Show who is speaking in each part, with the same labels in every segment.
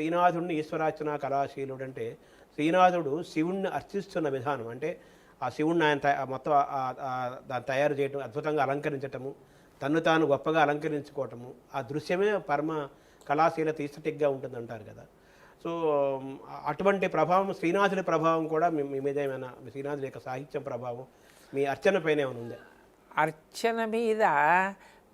Speaker 1: శ్రీనాథుడిని ఈశ్వరార్చన కళాశీలుడు అంటే శ్రీనాథుడు శివుణ్ణి అర్చిస్తున్న విధానం. అంటే ఆ శివుణ్ణి ఆయన తయ- మొత్తం దాన్ని తయారు చేయటం అద్భుతంగా అలంకరించటము తన్ను తాను గొప్పగా అలంకరించుకోవటము ఆ దృశ్యమే పరమ కళాశీల కళాశీలత ఉంటుంది అంటారు కదా. సో అటువంటి ప్రభావం శ్రీనాథుడి ప్రభావం కూడా మీ మీద ఏమైనా శ్రీనాథుడి యొక్క సాహిత్యం ప్రభావం మీ అర్చన పైన ఏమైనా ఉందా?
Speaker 2: అర్చన మీద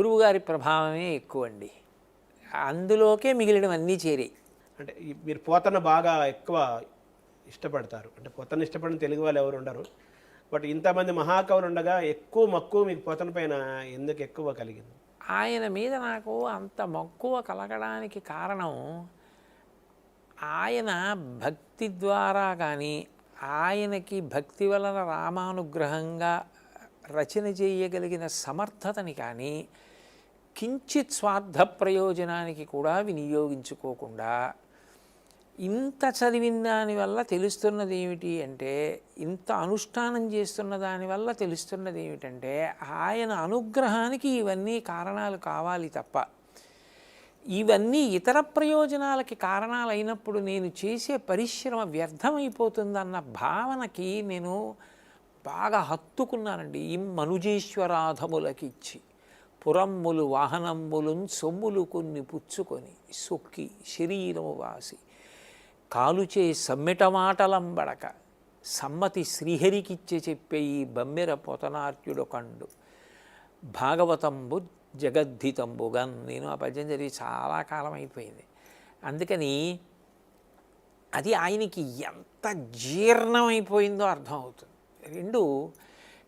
Speaker 2: గురువుగారి ప్రభావమే ఎక్కువ అండి అందులోకే మిగిలినవన్నీ చేరాయి.
Speaker 1: అంటే మీరు పోతన బాగా ఎక్కువ ఇష్టపడతారు. అంటే పోతన ఇష్టపడిన తెలుగు వాళ్ళు ఎవరు ఉండరు. బట్ ఇంతమంది మహాకవులు ఉండగా ఎక్కువ మక్కువ మీకు పోతన పైన ఎందుకు ఎక్కువ కలిగింది?
Speaker 2: ఆయన మీద నాకు అంత మక్కువ కలగడానికి కారణం ఆయన భక్తి ద్వారా కానీ ఆయనకి భక్తి వలన రామానుగ్రహంగా రచన చేయగలిగిన సమర్థతని కానీ కించిత్ స్వార్థ ప్రయోజనానికి కూడా వినియోగించుకోకుండా ఇంత చదివిన దానివల్ల తెలుస్తున్నది ఏమిటి అంటే ఇంత అనుష్ఠానం చేస్తున్న దానివల్ల తెలుస్తున్నది ఏమిటంటే ఆయన అనుగ్రహానికి ఇవన్నీ కారణాలు కావాలి తప్ప. ఇవన్నీ ఇతర ప్రయోజనాలకి కారణాలు అయినప్పుడు నేను చేసే పరిశ్రమ వ్యర్థమైపోతుందన్న భావనకి నేను బాగా హత్తుకున్నానండి. ఈ మనుజేశ్వరాధములకిచ్చి పురమ్ములు వాహనమ్ములు సొమ్ములు కొన్ని పుచ్చుకొని సొక్కి శరీరము వాసి కాలుచే సమ్మెటమాటలంబడక సమ్మతి శ్రీహరికిచ్చే చెప్పే ఈ బమ్మెర పొతనార్యుడు కండు. భాగవతంబు జగద్ధితంబుగన్ నేను ఆ పద్యం చదివి చాలా కాలం అయిపోయింది అందుకని అది ఆయనకి ఎంత జీర్ణమైపోయిందో అర్థమవుతుంది. రెండు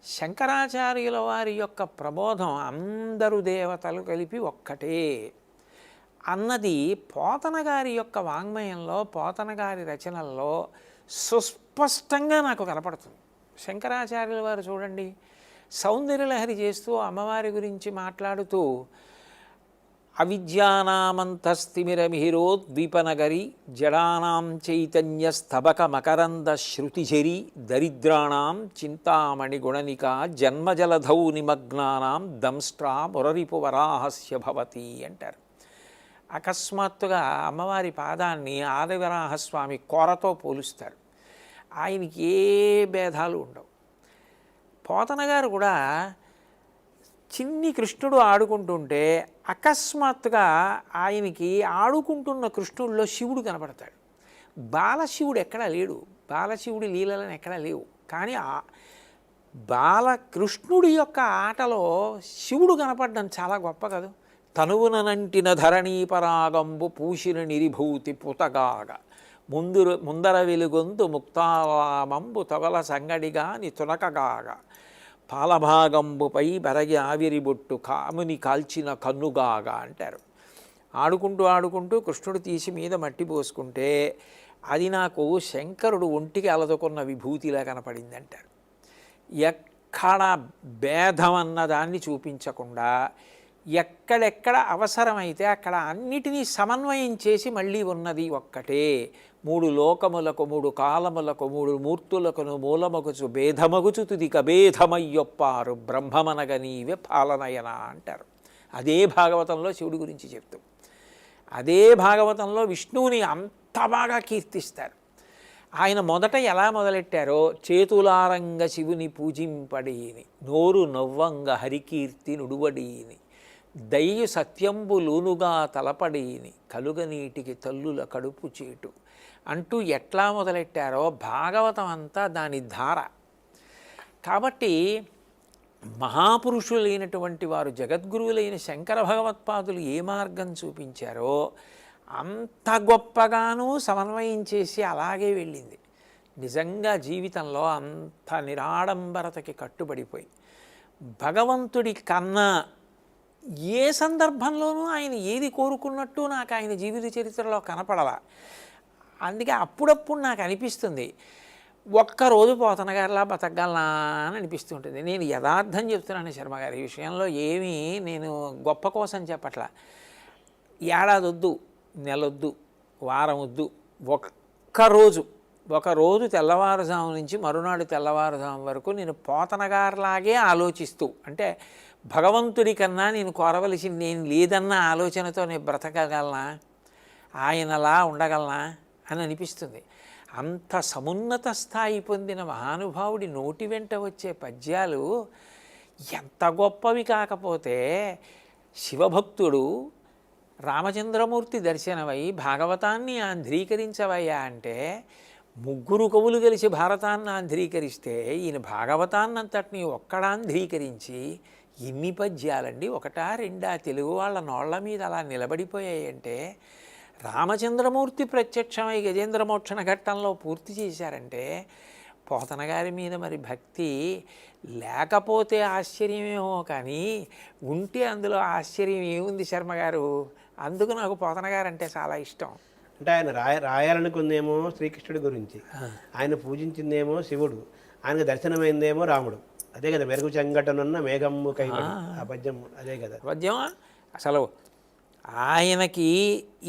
Speaker 2: శంకరాచార్యుల వారి యొక్క ప్రబోధం అందరు దేవతలు కలిపి ఒక్కటే. అన్నది పోతన గారి యొక్క వాంగ్మయంలో పోతన గారి రచనల్లో సుస్పష్టంగా నాకు కనపడుతుంది. శంకరాచార్యుల వారు చూడండి సౌందర్యలహరి చేస్తూ అమ్మవారి గురించి మాట్లాడుతూ అవిద్యానామంతస్తిమిరమిహిరోద్వీపనగరి జడానాం చైతన్య స్తబక మకరంద శృతిజరి దరిద్రాణం చింతామణి గుణనిక జన్మజలధౌ నిమగ్నానాం దంష్ట్రా మురరిపు వరాహస్య భవతి అంటారు. అకస్మాత్తుగా అమ్మవారి పాదాన్ని ఆదివరాహస్వామి కోరతో పోలుస్తారు. ఆయనకి ఏ భేదాలు ఉండవు. పోతన గారు కూడా చిన్ని కృష్ణుడు ఆడుకుంటుంటే అకస్మాత్తుగా ఆయనకి ఆడుకుంటున్న కృష్ణుడిలో శివుడు కనపడతాడు. బాలశివుడు ఎక్కడా లేడు. బాలశివుడి లీలలను ఎక్కడా లేవు. కానీ ఆ బాలకృష్ణుడి యొక్క ఆటలో శివుడు కనపడడం చాలా గొప్ప కదా? తనువుననంటిన ధరణీ పరాగంబు పూసిన నిరిభూతి పుతగాగ. ముందు ముందర వెలుగొందు ముక్తారామంబు తవల సంగడిగాని తునకగాగ. పాలభాగంబుపై బరగి ఆవిరిబొట్టు కాముని కాల్చిన కన్నుగాగా అంటారు. ఆడుకుంటూ ఆడుకుంటూ కృష్ణుడు తీసి మీద మట్టి పోసుకుంటే అది నాకు శంకరుడు ఒంటికి అలదుకున్న విభూతిలా కనపడింది అంటారు ఎక్కడ భేదం అన్న దాన్ని చూపించకుండా ఎక్కడెక్కడ అవసరమైతే అక్కడ అన్నిటినీ సమన్వయం చేసి మళ్ళీ ఉన్నది ఒక్కటే. మూడు లోకములకు మూడు కాలములకు మూడు మూర్తులకును మూలమగుచు భేదమగుచు తుదిక కభేదమయ్యొప్పారు బ్రహ్మమనగ నీవే పాలనయన అంటారు. అదే భాగవతంలో శివుడి గురించి చెప్తూ. అదే భాగవతంలో విష్ణువుని అంత బాగా కీర్తిస్తారు. ఆయన మొదట ఎలా మొదలెట్టారో చేతులారంగ శివుని పూజింపడీని నోరు నవ్వంగ హరికీర్తి నుడువడీని. దయ్యు సత్యంబులూనుగా తలపడీని కలుగనీటికి తల్లుల కడుపు చేటు. అంటూ ఎట్లా మొదలెట్టారో భాగవతం అంతా దాని ధార. కాబట్టి మహాపురుషులైనటువంటి వారు జగద్గురువులైన శంకర భగవత్పాదులు ఏ మార్గం చూపించారో అంత గొప్పగానూ సమన్వయం చేసి అలాగే వెళ్ళింది. నిజంగా జీవితంలో అంత నిరాడంబరతకి కట్టుబడిపోయి. భగవంతుడి కన్నా ఏ సందర్భంలోనూ ఆయన ఏది కోరుకున్నట్టు నాకు ఆయన జీవిత చరిత్రలో కనపడలా. అందుకే అప్పుడప్పుడు నాకు అనిపిస్తుంది ఒక్కరోజు పోతన గారిలా బతకగలనా అని అనిపిస్తుంటుంది. నేను యథార్థం చెప్తున్నాను శర్మ గారి ఈ విషయంలో ఏమీ నేను గొప్ప కోసం చెప్పట్లా. ఏడాది వద్దు నెలొద్దు వారం వద్దు ఒక్కరోజు ఒకరోజు తెల్లవారుజాము నుంచి మరునాడు తెల్లవారుజాము వరకు నేను పోతనగారిలాగే ఆలోచిస్తూ అంటే భగవంతుడి కన్నా నేను కోరవలసింది నేను లేదన్న ఆలోచనతో నేను బ్రతకగలనా? ఆయనలా ఉండగలనా? అని అనిపిస్తుంది. అంత సమున్నత స్థాయి పొందిన మహానుభావుడి నోటి వెంట వచ్చే పద్యాలు ఎంత గొప్పవి కాకపోతే శివభక్తుడు రామచంద్రమూర్తి దర్శనమై భాగవతాన్ని ఆంధ్రీకరించవయ్యా అంటే ముగ్గురు కవులు కలిసి భారతాన్ని ఆంధ్రీకరిస్తే ఈయన భాగవతాన్నంతటిని ఒక్కడాంధ్రీకరించి ఎన్ని పద్యాలండి. ఒకటా రెండా తెలుగు వాళ్ళ నోళ్ళ మీద అలా నిలబడిపోయాయంటే రామచంద్రమూర్తి ప్రత్యక్షమై గజేంద్ర మోక్షణ ఘట్టంలో పూర్తి చేశారంటే పోతన గారి మీద మరి భక్తి లేకపోతే ఆశ్చర్యమేమో కానీ ఉంటే అందులో ఆశ్చర్యం ఏముంది శర్మ గారు? అందుకు నాకు పోతన గారు అంటే చాలా ఇష్టం.
Speaker 1: అంటే ఆయన రాయ రాయాలనుకుందేమో శ్రీకృష్ణుడి గురించి. ఆయన పూజించిందేమో శివుడు. ఆయనకు దర్శనమైందేమో రాముడు. అదే కదా మెరుగు చెంగటనున్న మేఘమ్ము కైబడి ఆ పద్యం అదే కదా.
Speaker 2: పద్యం అసలు ఆయనకి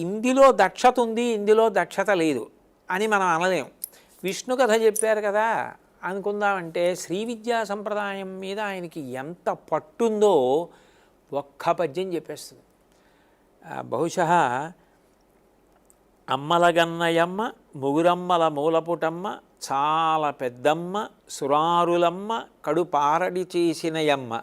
Speaker 2: ఇందులో దక్షత ఉంది ఇందులో దక్షత లేదు అని మనం అనలేం. విష్ణు కథ చెప్పారు కదా అనుకుందామంటే శ్రీ విద్యా సంప్రదాయం మీద ఆయనకి ఎంత పట్టుందో ఒక్క పద్యం చెప్పేస్తుంది. బహుశా అమ్మలగన్నయమ్మ ముగురమ్మల మూలపుటమ్మ చాలా పెద్దమ్మ సురారులమ్మ కడుపారడి చేసినయమ్మ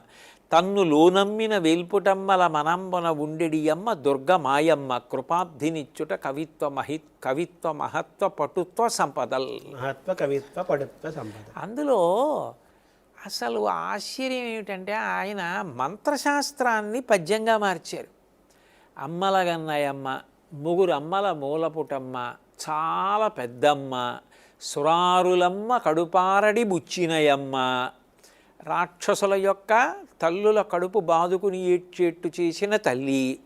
Speaker 2: తన్ను లోనమ్మిన వేల్పుటమ్మల మనంబన ఉండెడియమ్మ దుర్గ మాయమ్మ. కృపాబ్ధినిచ్చుట కవిత్వ మహి కవిత్వ మహత్వ పటుత్వ సంపదల్.
Speaker 1: మహత్వ కవిత్వ పడుత్వ సంపద.
Speaker 2: అందులో అసలు ఆశ్చర్యం ఏమిటంటే ఆయన మంత్రశాస్త్రాన్ని పద్యంగా మార్చారు. అమ్మలగన్నయమ్మ ముగ్గురు అమ్మల మూలపుటమ్మ చాలా పెద్దమ్మ సురారులమ్మ కడుపారడి బుచ్చినయమ్మ. రాక్షసుల యొక్క తల్లుల కడుపు బాదుకుని ఏడ్చేట్టు చేసిన తల్లి.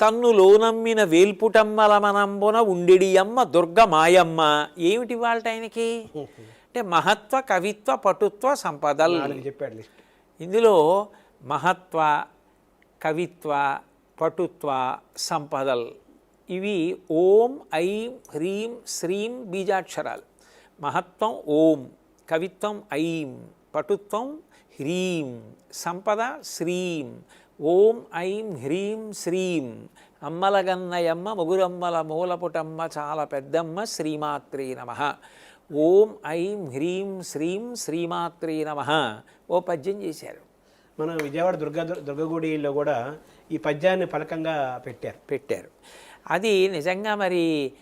Speaker 2: తన్ను లోనమ్మిన వేల్పుటమ్మల మనంబున ఉండెడియమ్మ దుర్గ మాయమ్మ ఏమిటి వాళ్ళ ఆయనకి అంటే మహత్వ కవిత్వ పటుత్వ సంపదల్.
Speaker 1: చెప్పాడు
Speaker 2: ఇందులో మహత్వ కవిత్వ పటుత్వ సంపదల్. ఇవి ఓం ఐం హ్రీం శ్రీం బీజాక్షరాలు. మహత్వం ఓం కవిత్వం ఐం పటుత్వం హ్రీం సంపద శ్రీం ఓం ఐం హ్రీం శ్రీం అమ్మలగన్నయమ్మ ముగురమ్మల మూలపుటమ్మ చాలా పెద్దమ్మ శ్రీమాత్రే నమ. ఓం ఐం హ్రీం శ్రీం శ్రీమాత్రే నమ. ఓ పద్యం చేశారు.
Speaker 1: మన విజయవాడ దుర్గా దుర్గగుడిలో కూడా ఈ పద్యాన్ని పలకంగా పెట్టారు.
Speaker 2: పెట్టారు. అది నిజంగా మరి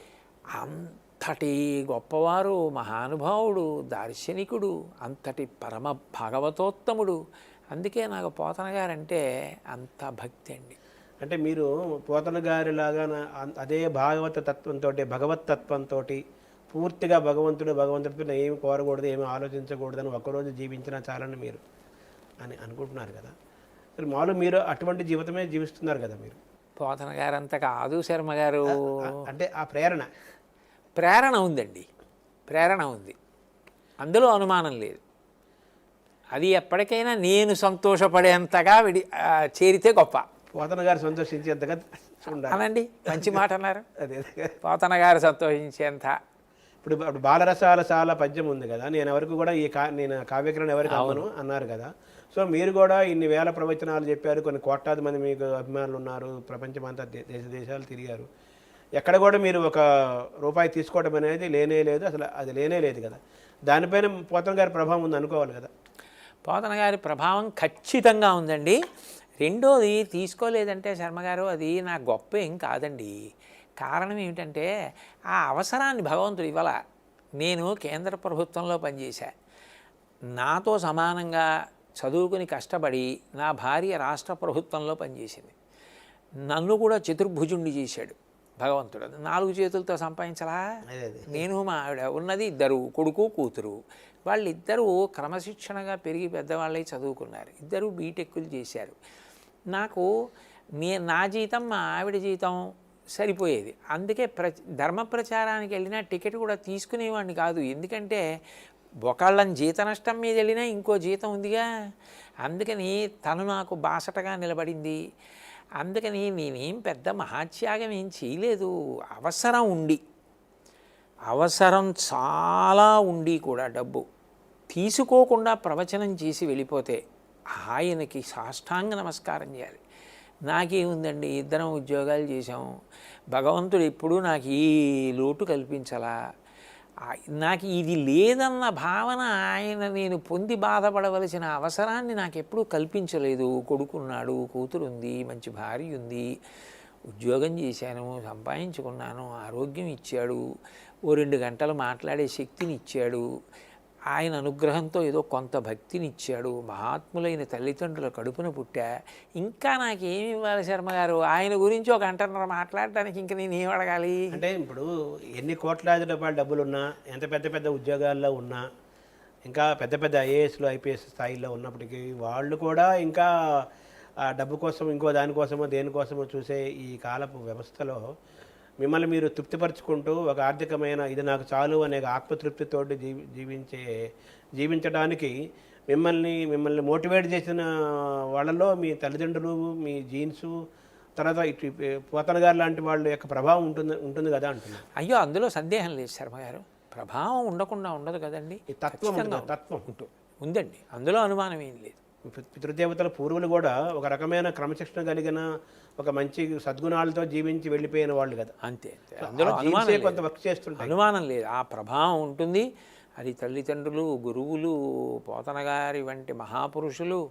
Speaker 2: అంతటి గొప్పవారు మహానుభావుడు దార్శనికుడు అంతటి పరమ భాగవతోత్తముడు. అందుకే నాకు పోతన గారంటే అంత భక్తి అండి.
Speaker 1: అంటే మీరు పోతన గారిలాగా అదే భాగవత తత్వంతో భగవత్ తత్వంతో పూర్తిగా భగవంతుడు భగవంతుడితో ఏమి కోరకూడదు ఏమి ఆలోచించకూడదని ఒకరోజు జీవించినా చాలని మీరు అని అనుకుంటున్నారు కదా. మరి మామూలు మీరు అటువంటి జీవితమే జీవిస్తున్నారు కదా మీరు.
Speaker 2: పోతన గారంత కాదు శర్మ గారు.
Speaker 1: అంటే ఆ ప్రేరణ.
Speaker 2: ప్రేరణ ఉందండి. ప్రేరణ ఉంది. అందులో అనుమానం లేదు. అది ఎప్పటికైనా నేను సంతోషపడేంతగా విడి చేరితే గొప్ప.
Speaker 1: పోతన గారు సంతోషించేంతగా ఉండాలి.
Speaker 2: అనండి మంచి మాట అన్నారు.
Speaker 1: అదే
Speaker 2: పోతన గారు సంతోషించేంత.
Speaker 1: ఇప్పుడు ఇప్పుడు బాలరసాల సాల పద్యం ఉంది కదా. నేను ఎవరికి కూడా ఈ కా నేను కావ్యకరణ ఎవరికి అమ్మను అన్నారు కదా. సో మీరు కూడా ఇన్ని వేల ప్రవచనాలు చెప్పారు. కొన్ని కోట్లాది మంది మీకు అభిమానులు ఉన్నారు. ప్రపంచమంతా దేశ దేశాలు తిరిగారు. ఎక్కడ కూడా మీరు ఒక రూపాయి తీసుకోవడం అనేది లేనే లేదు అసలు అది లేనే లేదు కదా. దానిపైన పోతన గారి ప్రభావం ఉంది అనుకోవాలి కదా.
Speaker 2: పోతన గారి ప్రభావం ఖచ్చితంగా ఉందండి. రెండోది తీసుకోలేదంటే శర్మగారు అది నా గొప్ప ఏం కాదండి. కారణం ఏమిటంటే ఆ అవసరాన్ని భగవంతుడు ఇవ్వాల. నేను కేంద్ర ప్రభుత్వంలో పనిచేశా. నాతో సమానంగా చదువుకుని కష్టపడి నా భార్య రాష్ట్ర ప్రభుత్వంలో పనిచేసింది. నన్ను కూడా చతుర్భుజుండి చేశాడు. భగవంతుడు. నాలుగు చేతులతో సంపాదించలా? నేను మా ఆవిడ ఉన్నది ఇద్దరు కొడుకు కూతురు. వాళ్ళిద్దరూ క్రమశిక్షణగా పెరిగి పెద్దవాళ్ళై చదువుకున్నారు. ఇద్దరు బీటెక్కులు చేశారు. నాకు నే నా జీతం మా ఆవిడ జీతం సరిపోయేది. అందుకే ప్ర ధర్మ ప్రచారానికి వెళ్ళినా టికెట్ కూడా తీసుకునేవాడిని కాదు. ఎందుకంటే ఒకళ్ళని జీత నష్టం మీద వెళ్ళినా ఇంకో జీతం ఉందిగా. అందుకని తను నాకు బాసటగా నిలబడింది. అందుకని నేనేం పెద్ద మహాత్యాగం ఏం చేయలేదు. అవసరం ఉండి. అవసరం చాలా ఉండి కూడా డబ్బు తీసుకోకుండా ప్రవచనం చేసి వెళ్ళిపోతే ఆయనకి సాష్టాంగ నమస్కారం చేయాలి. నాకేముందండి? ఇద్దరం ఉద్యోగాలు చేసాం భగవంతుడు ఎప్పుడూ నాకు ఈ లోటు కల్పించలా? నాకు ఇది లేదన్న భావన ఆయన నేను పొంది బాధపడవలసిన అవసరాన్ని నాకు ఎప్పుడూ కల్పించలేదు. కొడుకున్నాడు కూతురు ఉంది మంచి భార్య ఉంది. ఉద్యోగం చేశాను సంపాదించుకున్నాను ఆరోగ్యం ఇచ్చాడు. ఓ రెండు గంటలు మాట్లాడే శక్తిని ఇచ్చాడు. ఆయన అనుగ్రహంతో ఏదో కొంత భక్తినిచ్చాడు. మహాత్ములైన తల్లిదండ్రుల కడుపున పుట్టా. ఇంకా నాకేమి ఇవ్వాలి శర్మ గారు? ఆయన గురించి ఒక అంటున్నారు మాట్లాడడానికి ఇంకా నేను ఏం అడగాలి?
Speaker 1: అంటే ఇప్పుడు ఎన్ని కోట్లాది రూపాయల డబ్బులు ఉన్నా ఎంత పెద్ద పెద్ద ఉద్యోగాల్లో ఉన్నా ఇంకా పెద్ద పెద్ద ఐఏఎస్లు ఐపీఎస్ స్థాయిలో ఉన్నప్పటికీ వాళ్ళు కూడా ఇంకా ఆ డబ్బు కోసం ఇంకో దానికోసమో దేనికోసమో చూసే ఈ కాలపు వ్యవస్థలో మిమ్మల్ని మీరు తృప్తిపరచుకుంటూ ఒక ఆర్థికమైన ఇది నాకు చాలు అనే ఆత్మతృప్తితోటి జీవి జీవించే జీవించడానికి మిమ్మల్ని మిమ్మల్ని మోటివేట్ చేసిన వాళ్ళలో మీ తల్లిదండ్రులు మీ జీన్సు తర్వాత ఇటు పోతన గారు లాంటి వాళ్ళ యొక్క ప్రభావం ఉంటుంది ఉంటుంది కదా అంటున్నాను
Speaker 2: అయ్యో అందులో సందేహం లేదు శర్మ గారు. ప్రభావం ఉండకుండా ఉండదు కదండి.
Speaker 1: తత్వం తత్వం
Speaker 2: ఉంటుంది. ఉందండి అందులో అనుమానం ఏం లేదు.
Speaker 1: పితృదేవతల పూర్వులు కూడా ఒక రకమైన క్రమశిక్షణ కలిగిన ఒక మంచి సద్గుణాలతో జీవించి వెళ్ళిపోయిన వాళ్ళు కదా.
Speaker 2: అంతే అందులో.
Speaker 1: కొంత వర్క్ చేస్తుంటాయి.
Speaker 2: అనుమానం లేదు. ఆ ప్రభావం ఉంటుంది. అది తల్లిదండ్రులు గురువులు పోతనగారి వంటి మహాపురుషులు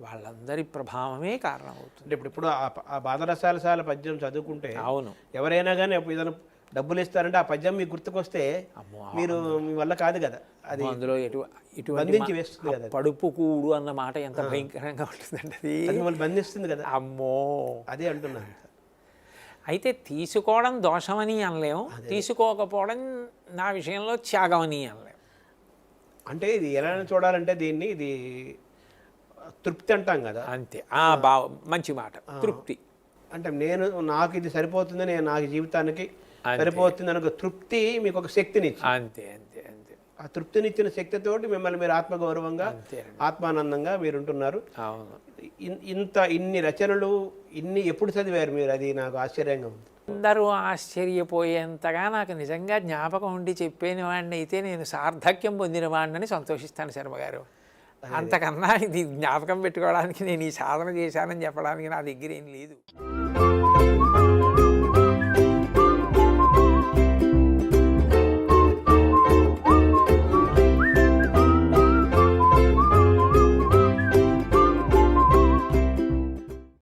Speaker 2: వాళ్ళందరి ప్రభావమే కారణమవుతుంది.
Speaker 1: అంటే ఇప్పుడు ఇప్పుడు ఆ బాధరసాలసాల పద్యం చదువుకుంటే
Speaker 2: అవును.
Speaker 1: ఎవరైనా కానీ ఏదైనా డబ్బులు ఇస్తారంటే ఆ పద్యం మీకు గుర్తుకొస్తే
Speaker 2: అమ్మో,
Speaker 1: మీరు మీ వల్ల కాదు కదా. అది
Speaker 2: అందులో
Speaker 1: బంధించి వేస్తుంది కదా.
Speaker 2: పడుపు కూడు అన్న మాట ఎంత భయంకరంగా ఉంటుందండి అది.
Speaker 1: మిమ్మల్ని బంధిస్తుంది కదా.
Speaker 2: అమ్మో.
Speaker 1: అదే అంటున్నాను.
Speaker 2: అయితే తీసుకోవడం దోషమని అనలేము. తీసుకోకపోవడం నా విషయంలో త్యాగమని అనలేము.
Speaker 1: అంటే ఇది ఎలా చూడాలంటే దీన్ని ఇది తృప్తి అంటాం కదా.
Speaker 2: అంతే. ఆ బా మంచి మాట. తృప్తి.
Speaker 1: అంటే నేను నాకు ఇది సరిపోతుంది నేను నాకు జీవితానికి. సరిపోతుంది ఒక తృప్తి మీకు ఒక శక్తిని.
Speaker 2: అంతే అంతే అంతే.
Speaker 1: ఆ తృప్తినిచ్చిన శక్తితోటి మిమ్మల్ని మీరు ఆత్మగౌరవంగా. ఆత్మానందంగా మీరు ఉంటున్నారు
Speaker 2: అవును
Speaker 1: ఇంత ఇన్ని రచనలు ఇన్ని ఎప్పుడు చదివారు మీరు? అది నాకు ఆశ్చర్యంగా ఉంది.
Speaker 2: అందరూ ఆశ్చర్యపోయేంతగా నాకు నిజంగా జ్ఞాపకం ఉండి చెప్పిన వాడిని అయితే నేను సార్థక్యం పొందిన వాడిని సంతోషిస్తాను శర్మ గారు. అంతకన్నా ఇది జ్ఞాపకం పెట్టుకోవడానికి నేను ఈ సాధన చేశానని చెప్పడానికి నా దగ్గర ఏం లేదు.